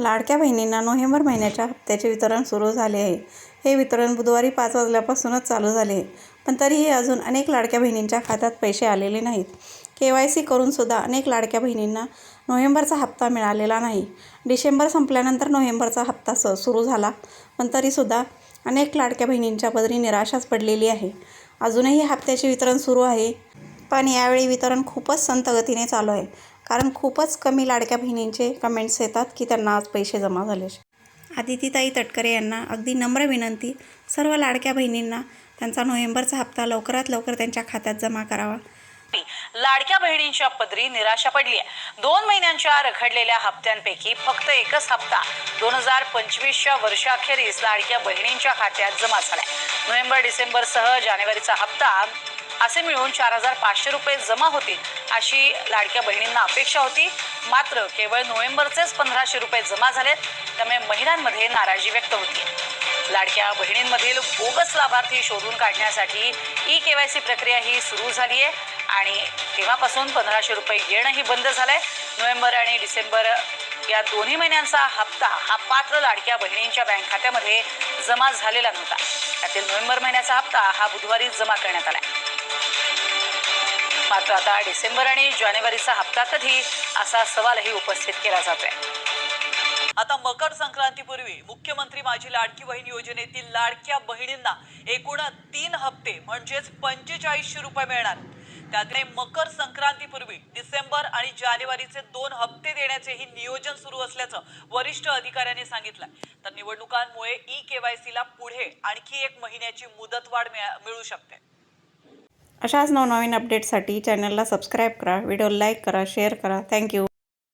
लाडक्या बहिणींना नोव्हेंबर महिन्याच्या हप्त्याचे वितरण सुरू झाले आहे. हे वितरण बुधवारी पाच वाजल्यापासूनच चालू झाले आहे. पण तरीही अजून अनेक लाडक्या बहिणींच्या खात्यात पैसे आलेले नाहीत. के वाय सी करूनसुद्धा अनेक लाडक्या बहिणींना नोव्हेंबरचा हप्ता मिळालेला नाही. डिसेंबर संपल्यानंतर नोव्हेंबरचा हप्ता स सुरू झाला. पण तरीसुद्धा अनेक लाडक्या बहिणींच्या पदरी निराशाच पडलेली आहे. अजूनही हप्त्याचे वितरण सुरू आहे. पण यावेळी वितरण खूपच संतगतीने चालू आहे. कारण खूपच कमी लाडक्या बहिणींचे कमेंट्स येतात की त्यांना आज पैसे जमा झाले आदितीताई तटकरे यांना अगदी नम्र विनंती सर्व लाडक्या बहिणींना त्यांचा नोव्हेंबरचा हप्ता लवकरात लवकर त्यांच्या खात्यात जमा करावा. लाडक्या बहिणींच्या पदरी निराशा पडली आहे दोन महिन्यांच्या रखडलेल्या हप्त्यांपैकी फक्त एकच हप्ता दोन हजार पंचवीसच्या वर्षाखेरीस लाडक्या बहिणींच्या खात्यात जमा झालाय. नोव्हेंबर डिसेंबरसह जानेवारीचा हप्ता असे मिळून चार हजार पाचशे रुपये जमा होतील अशी लाडक्या बहिणींना अपेक्षा होती. मात्र केवळ नोव्हेंबरचेच पंधराशे रुपये जमा झालेत त्यामुळे महिलांमध्ये नाराजी व्यक्त होती लाडक्या बहिणींमधील बोगस लाभार्थी शोधून काढण्यासाठी ई के वाय सी प्रक्रिया ही सुरू झाली आहे आणि तेव्हापासून पंधराशे रुपये येणंही बंद झालंय. नोव्हेंबर आणि डिसेंबर या दोन्ही महिन्यांचा हप्ता हा पात्र लाडक्या बहिणींच्या बँक खात्यामध्ये जमा झालेला नव्हता. त्यातील नोव्हेंबर महिन्याचा हप्ता हा बुधवारी जमा करण्यात आलाय. मात्र आता डिसेंबर आणि जानेवारीचा हप्ता कधी असा सवालही उपस्थित केला जातोय. आता मकर संक्रांतीपूर्वी मुख्यमंत्री माझी लाडकी बहीण योजनेतील लाडक्या बहिणींना एकूण तीन हप्ते म्हणजेच पंचेचाळीसशे रुपये मिळणार. त्यातले मकर संक्रांतीपूर्वी डिसेंबर आणि जानेवारीचे दोन हप्ते देण्याचेही नियोजन सुरू असल्याचं वरिष्ठ अधिकाऱ्यांनी सांगितलं तर निवडणुकांमुळे ई केवायसी ला पुढे आणखी एक महिन्याची मुदतवाढ मिळू शकते. अशाच नवनवीन अपडेट्ससाठी चॅनलला सबस्क्राईब करा व्हिडिओ लाईक करा शेअर करा. Thank you